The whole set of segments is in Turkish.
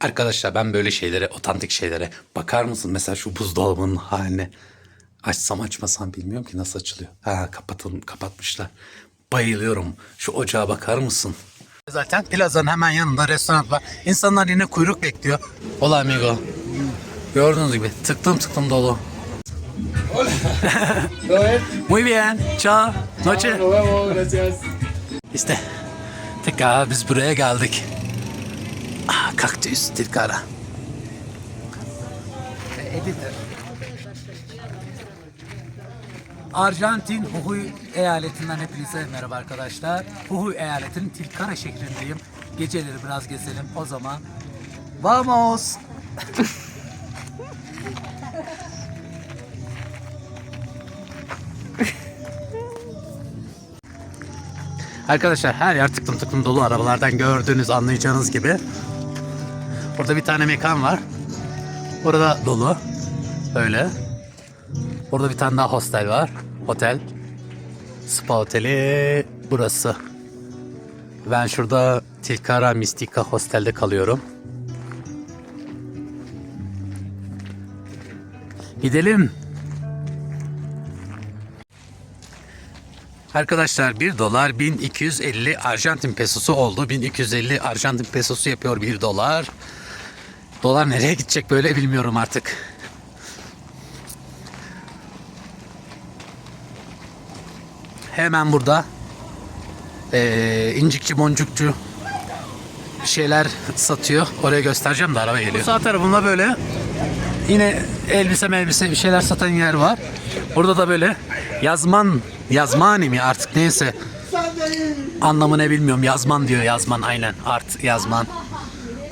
Arkadaşlar ben böyle şeylere, otantik şeylere bakar mısın? Mesela şu buzdolabının haline. Açsam açmasam bilmiyorum ki nasıl açılıyor. Ha kapatın, kapatmışlar. Bayılıyorum. Şu ocağa bakar mısın? Zaten plazanın hemen yanında restoran var. İnsanlar yine kuyruk bekliyor. Hola amigo. Gördüğünüz gibi tıklım tıklım dolu. Muy bien. Ciao. Noche. Gracias. İşte tekrar biz buraya geldik. Ah, kaktüs Tilkara. Arjantin Jujuy eyaletinden hepinize merhaba arkadaşlar. Jujuy eyaletinin Tilkara şehrindeyim. Geceleri biraz gezelim o zaman. Vamos! Arkadaşlar her yer tıklım tıklım dolu arabalardan gördüğünüz anlayacağınız gibi. Burada bir tane mekan var. Burada dolu. Öyle. Burada bir tane daha hostel var. Otel. Spa oteli burası. Ben şurada Tilkara Mistika Hostel'de kalıyorum. Gidelim. Arkadaşlar 1 dolar 1250 Arjantin pesosu oldu. 1250 Arjantin pesosu yapıyor 1 dolar. Dolar nereye gidecek böyle bilmiyorum artık. Hemen burada eee, incikçi boncukçu şeyler satıyor. Oraya göstereceğim de araba geliyor. Sağ tarafımda böyle yine elbise elbise bir şeyler satan yer var. Burada da böyle yazman yazmani mi artık neyse anlamı ne bilmiyorum. Yazman diyor yazman aynen art yazman.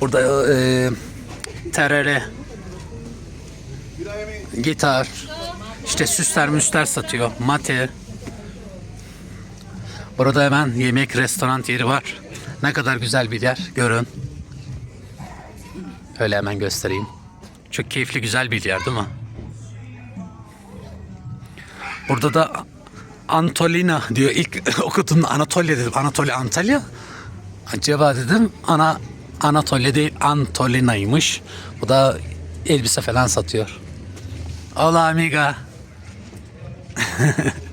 Burada e, terere gitar işte süsler müsler satıyor. Mate Burada hemen yemek restoran yeri var. Ne kadar güzel bir yer görün. Öyle hemen göstereyim. Çok keyifli güzel bir yer değil mi? Burada da Antolina diyor. İlk okudum Anatolia dedim. Anatolia Antalya. Acaba dedim ana Anatolia değil Antolina'ymış. Bu da elbise falan satıyor. Hola amiga.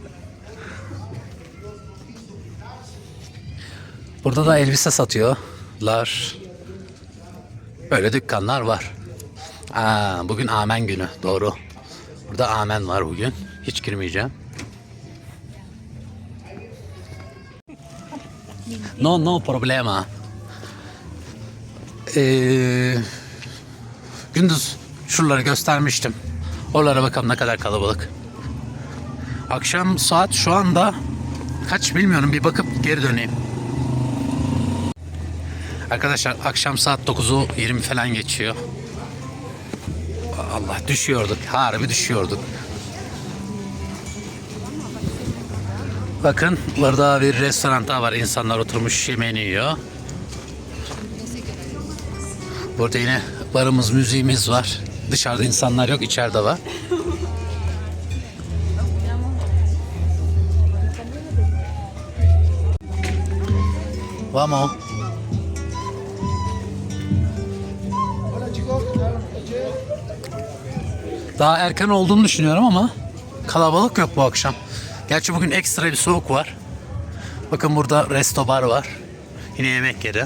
Burada da elbise satıyorlar. Böyle dükkanlar var. Aa, bugün Amen günü. Doğru. Burada Amen var bugün. Hiç girmeyeceğim. No no problema. Ee, gündüz şuraları göstermiştim. Oralara bakalım ne kadar kalabalık. Akşam saat şu anda kaç bilmiyorum bir bakıp geri döneyim. Arkadaşlar akşam saat 9'u 20 falan geçiyor. Allah düşüyorduk. Harbi düşüyorduk. Bakın burada bir restoran daha var. İnsanlar oturmuş yemeğini yiyor. Burada yine barımız, müziğimiz var. Dışarıda insanlar yok, içeride var. Vamos. Daha erken olduğunu düşünüyorum ama kalabalık yok bu akşam. Gerçi bugün ekstra bir soğuk var. Bakın burada resto bar var. Yine yemek yeri.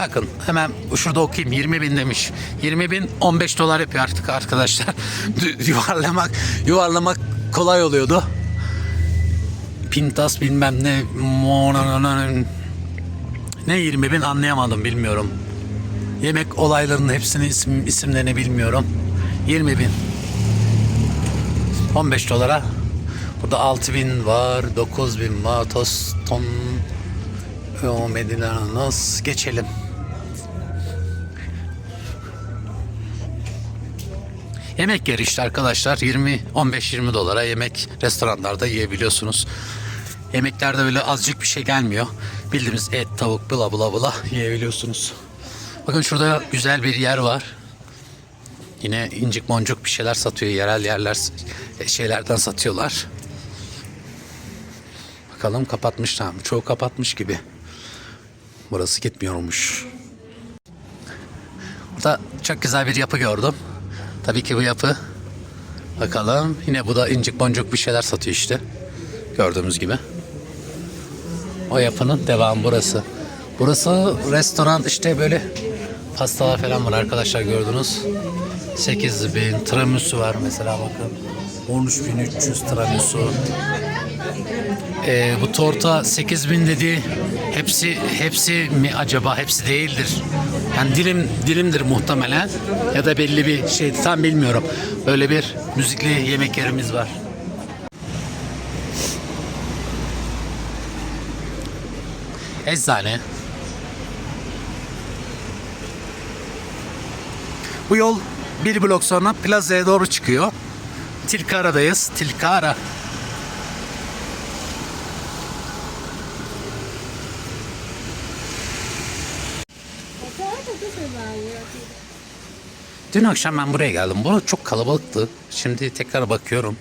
Bakın hemen şurada okuyayım 20 bin demiş. 20 bin 15 dolar yapıyor artık arkadaşlar. yuvarlamak yuvarlamak kolay oluyordu. Pintas bilmem ne ne 20 bin anlayamadım bilmiyorum. Yemek olaylarının hepsini isim, isimlerini bilmiyorum. 20 bin. 15 dolara. Burada 6 bin var, 9 bin var. Toston o Medinanos geçelim. Yemek yeri işte arkadaşlar 20 15-20 dolara yemek restoranlarda yiyebiliyorsunuz. Yemeklerde böyle azıcık bir şey gelmiyor. Bildiğimiz et, tavuk, bla bla bla yiyebiliyorsunuz. Bakın şurada güzel bir yer var. Yine incik boncuk bir şeyler satıyor. Yerel yerler şeylerden satıyorlar. Bakalım kapatmışlar mı? Çoğu kapatmış gibi. Burası gitmiyormuş. Burada çok güzel bir yapı gördüm. Tabii ki bu yapı bakalım yine bu da incik boncuk bir şeyler satıyor işte. Gördüğümüz gibi. O yapının devamı burası. Burası restoran işte böyle pastalar falan var arkadaşlar gördünüz. 8000 tiramisu var mesela bakın. 13300 tiramisu. Ee, bu torta 8000 dedi. Hepsi hepsi mi acaba? Hepsi değildir. Yani dilim dilimdir muhtemelen ya da belli bir şey tam bilmiyorum. Böyle bir müzikli yemek yerimiz var. Eczane. Bu yol bir blok sonra plazaya doğru çıkıyor. Tilkara'dayız. Tilkara. Dün akşam ben buraya geldim. Burası çok kalabalıktı. Şimdi tekrar bakıyorum.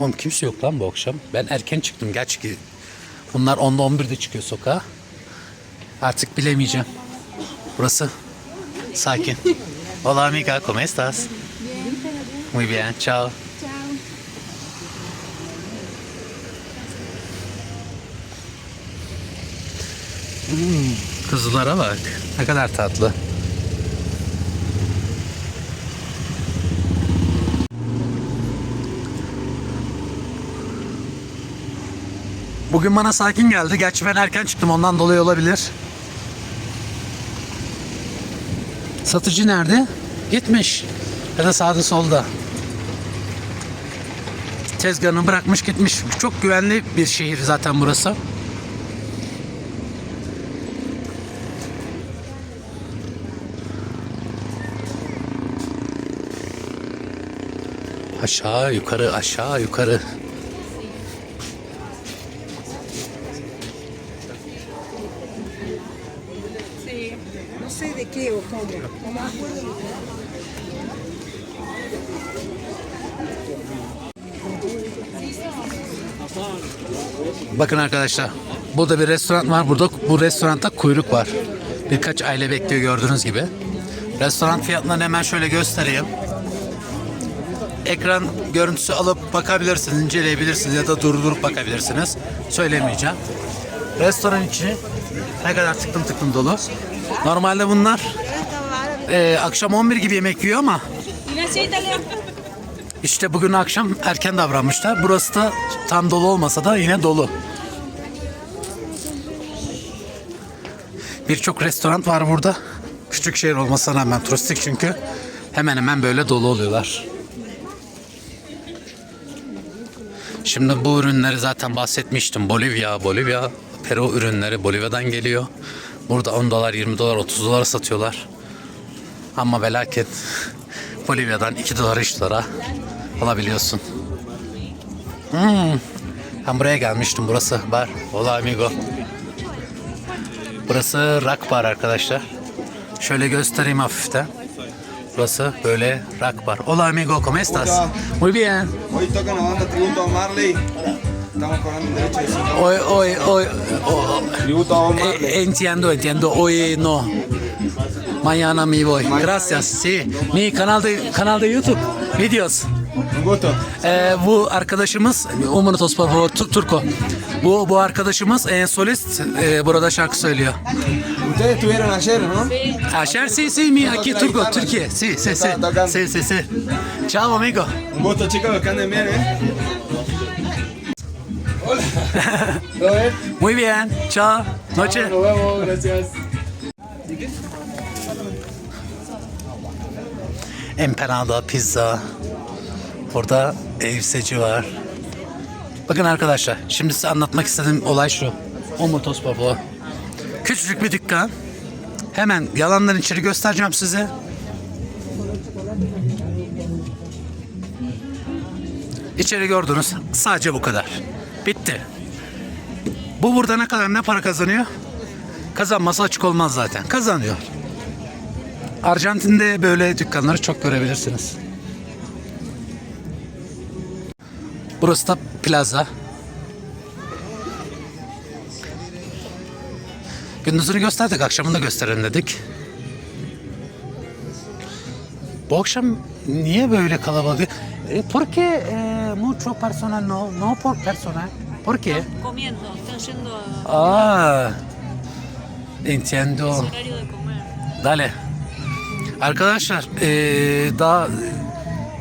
Oğlum kimse yok lan bu akşam. Ben erken çıktım. Gerçi ki bunlar 10'da 11'de çıkıyor sokağa. Artık bilemeyeceğim. Burası sakin. Hola amiga, ¿cómo estás? Muy bien, chao. Hmm, kuzulara bak. Ne kadar tatlı. Bugün bana sakin geldi. Gerçi ben erken çıktım ondan dolayı olabilir. Satıcı nerede? Gitmiş. Ya da sağda solda. Tezgahını bırakmış gitmiş. Çok güvenli bir şehir zaten burası. Aşağı yukarı aşağı yukarı. No sé de qué o cómo. No me acuerdo. Bakın arkadaşlar. Burada bir restoran var. Burada bu restoranda kuyruk var. Birkaç aile bekliyor gördüğünüz gibi. Restoran fiyatlarını hemen şöyle göstereyim. Ekran görüntüsü alıp bakabilirsiniz, inceleyebilirsiniz ya da durdurup bakabilirsiniz. Söylemeyeceğim. Restoran içi ne kadar tıklım tıklım dolu. Normalde bunlar e, akşam 11 gibi yemek yiyor ama işte bugün akşam erken davranmışlar. Burası da tam dolu olmasa da yine dolu. Birçok restoran var burada. Küçük şehir olmasına rağmen turistik çünkü hemen hemen böyle dolu oluyorlar. Şimdi bu ürünleri zaten bahsetmiştim. Bolivya, Bolivya, Peru ürünleri Bolivya'dan geliyor. Burada 10 dolar, 20 dolar, 30 dolar satıyorlar. Ama velaket Bolivya'dan 2 dolar, 3 dolara alabiliyorsun. Hmm. Ben buraya gelmiştim. Burası bar. Hola amigo. Burası rock bar arkadaşlar. Şöyle göstereyim hafiften. Burası böyle rock bar. Hola amigo, ¿cómo estás? Muy bien. Hoy toca la banda Tributo a Marley. Hoy, hoy, hoy, oh, eh, entiendo, entiendo. Hoy no. Mañana me voy. Gracias. Sí. Mi kanalda kanalda YouTube videos. Ee, bu arkadaşımız un minutos por favor Tu- Turco. Bu bu arkadaşımız e, solist e, burada şarkı söylüyor. Ustedes estuvieron ayer, ¿no? Ayer sí sí mi aquí Turco Türkiye. Sí sí sí. Sí sí sí. Ciao amigo. Un gusto, chicos, que anden bien, ¿eh? Hola. ¿Todo bien? Muy bien. Ciao. Noche. Nos vemos, gracias. Empanada, pizza. Burada elbiseci var. Bakın arkadaşlar, şimdi size anlatmak istediğim olay şu. Omotos Baba. Küçücük bir dükkan. Hemen yalanların içeri göstereceğim size. İçeri gördünüz. Sadece bu kadar. Bitti. Bu burada ne kadar ne para kazanıyor? Kazanması açık olmaz zaten. Kazanıyor. Arjantin'de böyle dükkanları çok görebilirsiniz. Burası da plaza. Gündüzünü gösterdik, akşamını da gösterelim dedik. Bu akşam niye böyle kalabalık? E, porque eh, mucho personal no, no por personal. ¿Por qué? Comiendo, están. Ah, entiendo. Dale. Arkadaşlar, eh, daha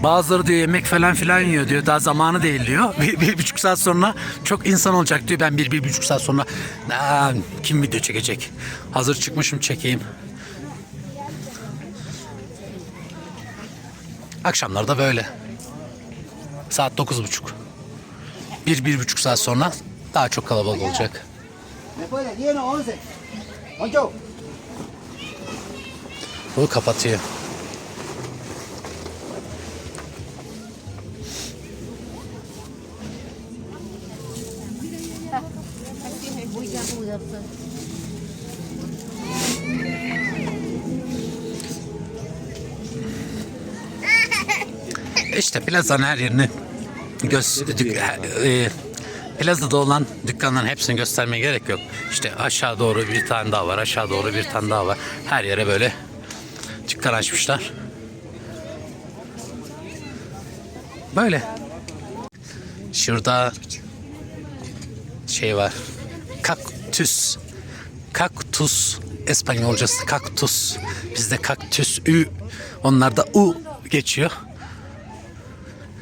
bazıları diyor yemek falan filan yiyor diyor. Daha zamanı değil diyor. Bir, bir buçuk saat sonra çok insan olacak diyor. Ben bir, bir buçuk saat sonra Aa, kim video çekecek? Hazır çıkmışım çekeyim. Akşamlarda böyle. Saat dokuz buçuk. Bir, bir buçuk saat sonra daha çok kalabalık olacak. Después de 10 o 11. Ocho. Bu kapatıyor. İşte plazanın her yerini göz, e, plazada olan dükkanların hepsini göstermeye gerek yok. İşte aşağı doğru bir tane daha var, aşağı doğru bir tane daha var. Her yere böyle dükkan açmışlar. Böyle. Şurada şey var. Kaktüs. Kaktus. İspanyolcası kaktus. Bizde kaktüs ü. Onlarda u geçiyor.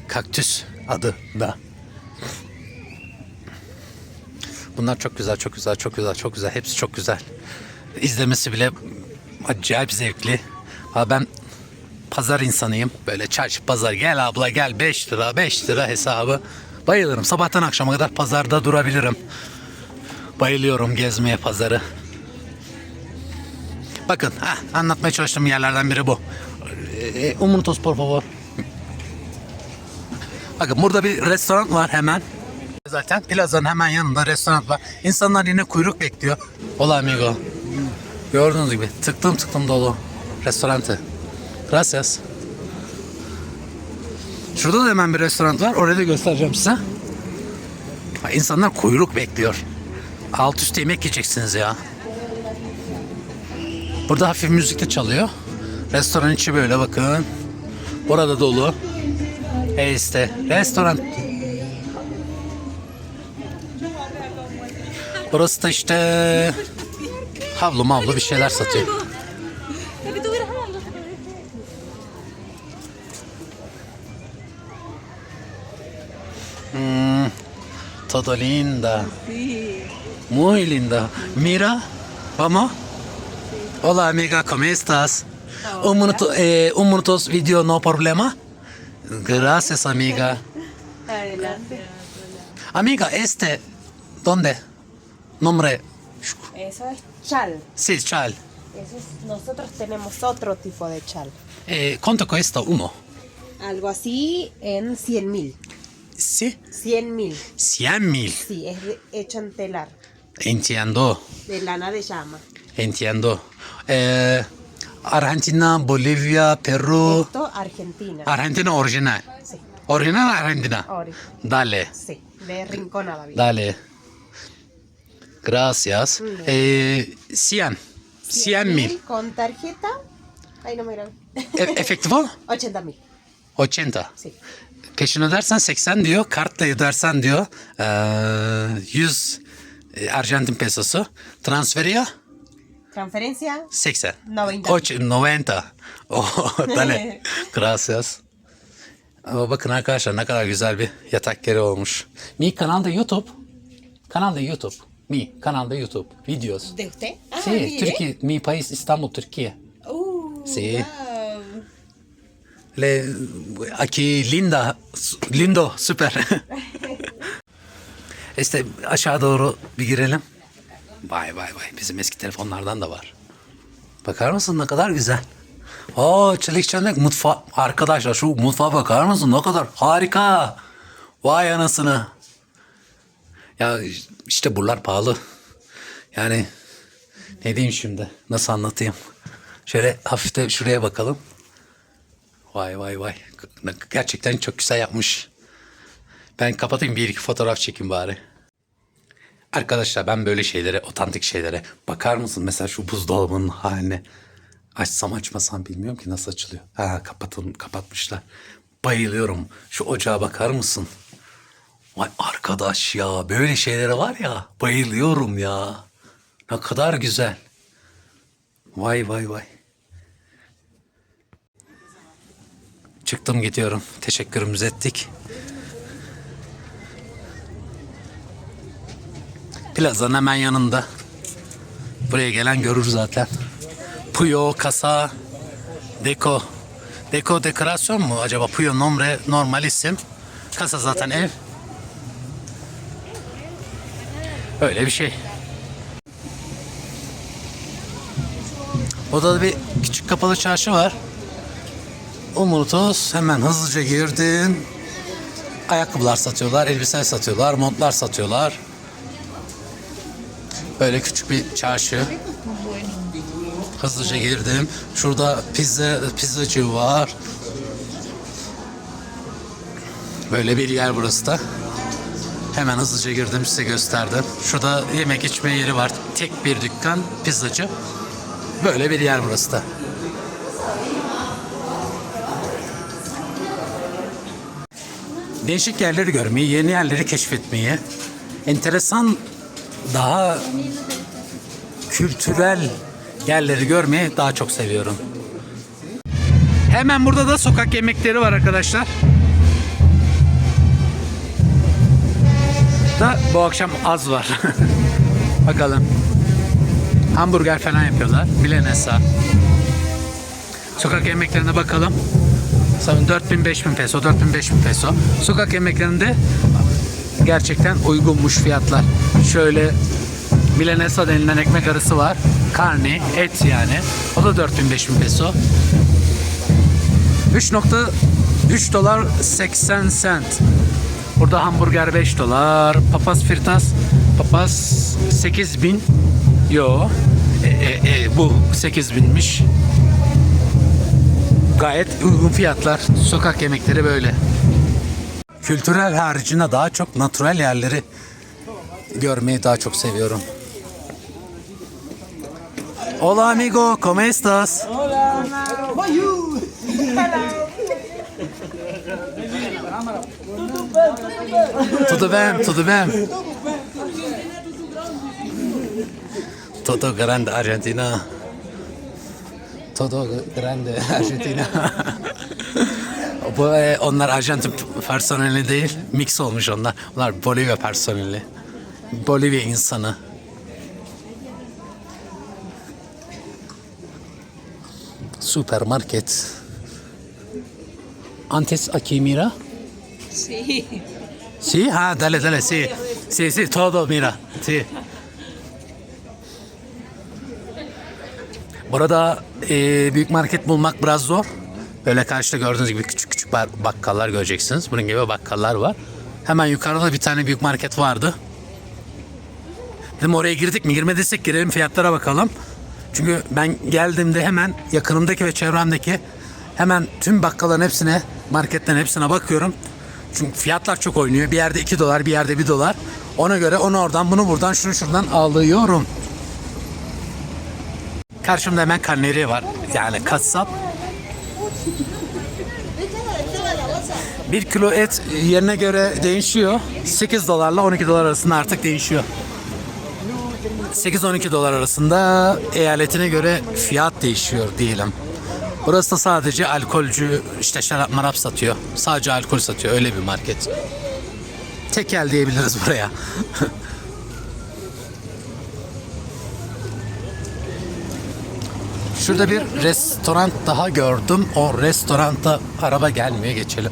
Kaktüs adı da. Bunlar çok güzel, çok güzel, çok güzel, çok güzel. Hepsi çok güzel. İzlemesi bile acayip zevkli. Ha ben pazar insanıyım. Böyle çarşı pazar gel abla gel 5 lira 5 lira hesabı. Bayılırım. Sabahtan akşama kadar pazarda durabilirim. Bayılıyorum gezmeye pazarı. Bakın ha, anlatmaya çalıştığım yerlerden biri bu. E, un minutos por favor. Bakın burada bir restoran var hemen. Zaten plazanın hemen yanında restoran var. İnsanlar yine kuyruk bekliyor. Hola amigo. Gördüğünüz gibi tıklım tıklım dolu. Restorantı. Gracias. Şurada da hemen bir restoran var. Orayı da göstereceğim size. İnsanlar kuyruk bekliyor. Alt üst yemek yiyeceksiniz ya. Burada hafif müzik de çalıyor. Restoran içi böyle bakın. Burada dolu. E işte restoran. Burası da işte havlu mavlu bir şeyler satıyor. Mm, todo linda. Muy linda. Mira, vamos. Hola amiga, ¿cómo estás? Un minuto, eh, un minutos video, no problema. Gracias amiga. Adelante. Amiga, este, ¿dónde? Nombre. Eso es chal. Sí, chal. Eso es- nosotros tenemos otro tipo de chal. Eh, ¿Cuánto cuesta uno? Algo así en 100 mil. Sí, 100 mil. cien mil. Sí, es hecho en telar. Entiendo, De lana de llama. entiendo. Eh, Argentina, Bolivia, Perú. Esto, Argentina. Argentina original. Sí, Original Argentina. ori. Dale, Sí, de Rincón a David. dale. Gracias. Eh, 100. 100 mil. Con tarjeta. Ay, no me grabé. E- efektivo? 80 mil. 80. Sí. Peşin ödersen 80 diyor. Kartla ödersen diyor. eee, 100 e, Arjantin pesosu. Transferi ya Transferencia. 80. 90. Oç- 90. Oh, dale. Gracias. Bakın arkadaşlar ne kadar güzel bir yatak yeri olmuş. Mi kanalda YouTube. Kanalda YouTube. Mi kanalda YouTube. Videos. ¿De usted? Ah, Sí, mire. Türkiye, mi país İstanbul, Türkiye. Uh, Sí. wow. Le, aquí linda, lindo, süper. işte aşağı doğru bir girelim. Vay vay vay bizim eski telefonlardan da var. Bakar mısın ne kadar güzel. Oo çelik çelik mutfa arkadaşlar şu mutfağa bakar mısın ne kadar harika. Vay anasını. Ya işte buralar pahalı. Yani ne diyeyim şimdi nasıl anlatayım. Şöyle hafif de şuraya bakalım. Vay vay vay. Gerçekten çok güzel yapmış. Ben kapatayım bir iki fotoğraf çekeyim bari. Arkadaşlar ben böyle şeylere, otantik şeylere bakar mısın? Mesela şu buzdolabının haline. Açsam açmasam bilmiyorum ki nasıl açılıyor. Ha kapatın, kapatmışlar. Bayılıyorum. Şu ocağa bakar mısın? Vay arkadaş ya böyle şeylere var ya bayılıyorum ya. Ne kadar güzel. Vay vay vay. Çıktım gidiyorum. Teşekkürümüzü ettik. Plazanın hemen yanında. Buraya gelen görür zaten. Puyo, kasa, deko. Deko dekorasyon mu acaba? Puyo nombre normal isim. Kasa zaten ev. Öyle bir şey. Odada bir küçük kapalı çarşı var. Umutos hemen hızlıca girdim. Ayakkabılar satıyorlar, elbise satıyorlar, montlar satıyorlar. Böyle küçük bir çarşı. Hızlıca girdim. Şurada pizza pizzacı var. Böyle bir yer burası da. Hemen hızlıca girdim size gösterdim. Şurada yemek içme yeri var. Tek bir dükkan pizzacı. Böyle bir yer burası da. Değişik yerleri görmeyi, yeni yerleri keşfetmeyi, enteresan daha kültürel yerleri görmeyi daha çok seviyorum. Hemen burada da sokak yemekleri var arkadaşlar. Da bu akşam az var. Bakalım. Hamburger falan yapıyorlar. Milanesa. Sokak yemeklerine bakalım. Sanırım 4000 5000 peso, 4000 5000 peso. Sokak yemeklerinde gerçekten uygunmuş fiyatlar. Şöyle Milanesa denilen ekmek arası var. Karni, et yani. O da 4000 5000 peso. 3.3 dolar 80 cent. Burada hamburger 5 dolar. Papas fritas. Papas 8000. Yo. E, e, e, bu 8000'miş. Gayet uygun fiyatlar. Sokak yemekleri böyle. Kültürel haricinde daha çok natürel yerleri görmeyi daha çok seviyorum. Hola amigo, ¿cómo estás? Tudo bem, tudo bem. Todo grande Argentina. Todo grande Argentina. Bu e, onlar Arjantin personeli değil, mix olmuş onlar. Onlar Bolivya personeli. Bolivya insanı. Supermarket. Antes aquí mira. Sí. Sí, ha, dale, dale, sí. Sí, sí, todo mira. Sí. Burada e, büyük market bulmak biraz zor. Böyle karşıda gördüğünüz gibi küçük bak- bakkallar göreceksiniz. Bunun gibi bakkallar var. Hemen yukarıda bir tane büyük market vardı. Dedim oraya girdik mi girmediysek girelim fiyatlara bakalım. Çünkü ben geldiğimde hemen yakınımdaki ve çevremdeki hemen tüm bakkalların hepsine marketlerin hepsine bakıyorum. Çünkü fiyatlar çok oynuyor. Bir yerde 2 dolar bir yerde 1 dolar. Ona göre onu oradan bunu buradan şunu şuradan alıyorum. Karşımda hemen karneri var. Yani kasap. Bir kilo et yerine göre değişiyor. 8 dolarla 12 dolar arasında artık değişiyor. 8-12 dolar arasında eyaletine göre fiyat değişiyor diyelim. Burası da sadece alkolcü işte şarap marap satıyor. Sadece alkol satıyor öyle bir market. Tekel diyebiliriz buraya. Şurada bir restoran daha gördüm. O restoranta araba gelmiyor geçelim.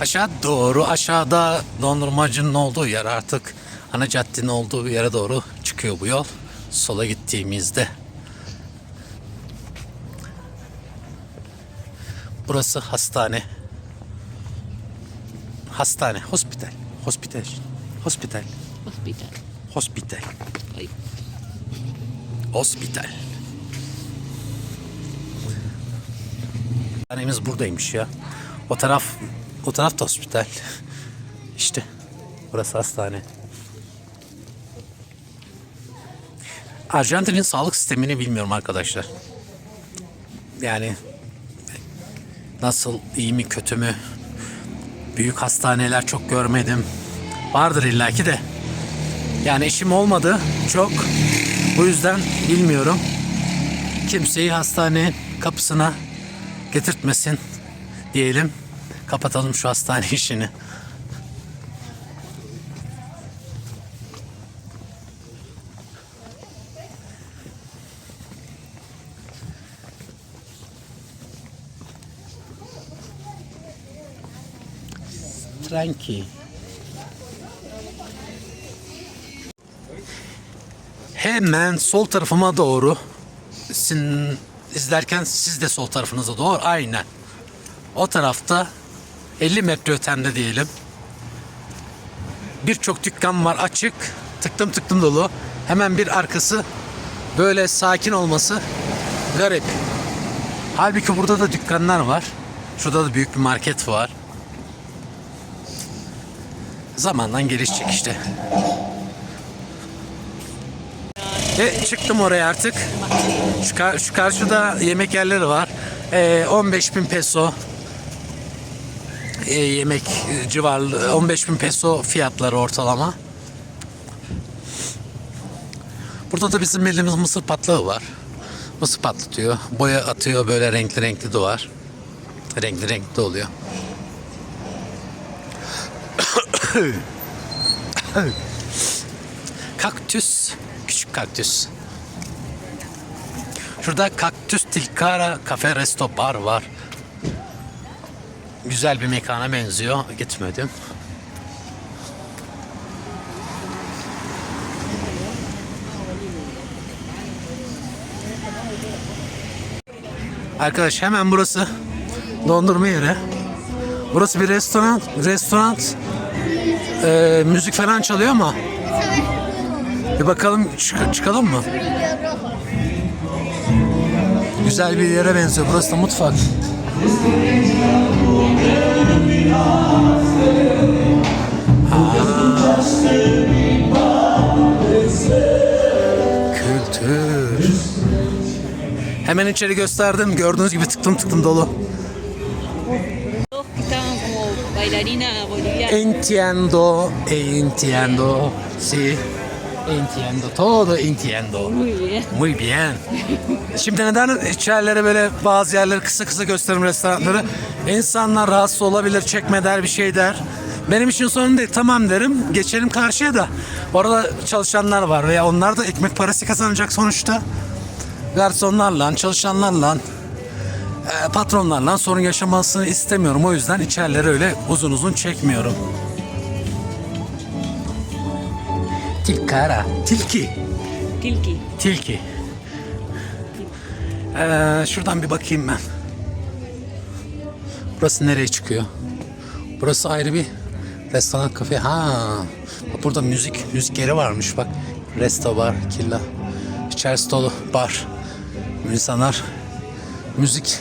Aşağı doğru aşağıda dondurmacının olduğu yer artık ana caddenin olduğu yere doğru çıkıyor bu yol. Sola gittiğimizde. Burası hastane. Hastane, hospital. Hospital. Hospital. Hospital. Hospital. Ay. Hospital. Hastanemiz buradaymış ya. O taraf o taraf da hospital. İşte burası hastane. Arjantin'in sağlık sistemini bilmiyorum arkadaşlar. Yani nasıl iyi mi kötü mü? Büyük hastaneler çok görmedim. Vardır illaki de. Yani işim olmadı çok. Bu yüzden bilmiyorum. Kimseyi hastane kapısına getirtmesin diyelim. Kapatalım şu hastane işini. Tranqui. Hemen sol tarafıma doğru sin, izlerken siz de sol tarafınıza doğru aynen. O tarafta 50 metre ötemde diyelim. Birçok dükkan var açık. Tıktım tıktım dolu. Hemen bir arkası böyle sakin olması garip. Halbuki burada da dükkanlar var. Şurada da büyük bir market var. Zamandan gelişecek işte. Ve çıktım oraya artık. Şu, kar- şu karşıda yemek yerleri var. Ee, 15 bin peso ee, yemek e, civarlı 15 bin peso fiyatları ortalama. Burada da bizim bildiğimiz mısır patlağı var. Mısır patlatıyor. Boya atıyor böyle renkli renkli duvar. Renkli renkli de oluyor. Kaktüs. Küçük kaktüs. Şurada Kaktüs Tilkara Cafe Resto Bar var. Güzel bir mekana benziyor. Gitmedim. Arkadaş hemen burası dondurma yeri. Burası bir restoran. Restoran. Ee, müzik falan çalıyor ama. Bir bakalım çık- çıkalım mı? Güzel bir yere benziyor. Burası da mutfak. Kültür. Hemen içeri gösterdim. Gördüğünüz gibi tıktım tıktım dolu. Entiendo, entiendo, sí, entiendo, todo entiendo. Muy bien. Muy bien. Şimdi neden içerileri böyle bazı yerleri kısa kısa gösterim restoranları? İnsanlar rahatsız olabilir, çekme der, bir şey der. Benim için sorun değil, tamam derim. Geçelim karşıya da. Orada çalışanlar var veya onlar da ekmek parası kazanacak sonuçta. Garsonlarla, çalışanlarla, e, patronlarla sorun yaşamasını istemiyorum. O yüzden içerileri öyle uzun uzun çekmiyorum. Tilkara, tilki. Kilki. Tilki. Ee, şuradan bir bakayım ben. Burası nereye çıkıyor? Burası ayrı bir restoran kafe. Ha, bak burada müzik müzik yeri varmış bak. Resto var, killa. İçerisi dolu bar. İnsanlar müzik.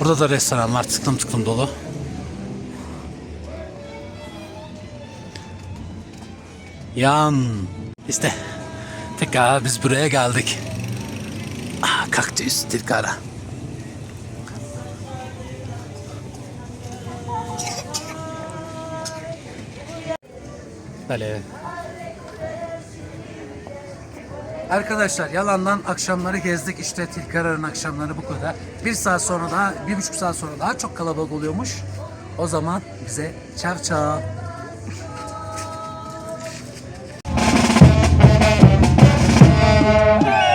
Burada da restoran var tıklım tıklım dolu. Yan. İşte tekrar biz buraya geldik. Ah, kaktüs, tilkara. Böyle. Arkadaşlar yalandan akşamları gezdik işte Tilkara'nın akşamları bu kadar. Bir saat sonra daha, bir buçuk saat sonra daha çok kalabalık oluyormuş. O zaman bize çav çav. Yeah.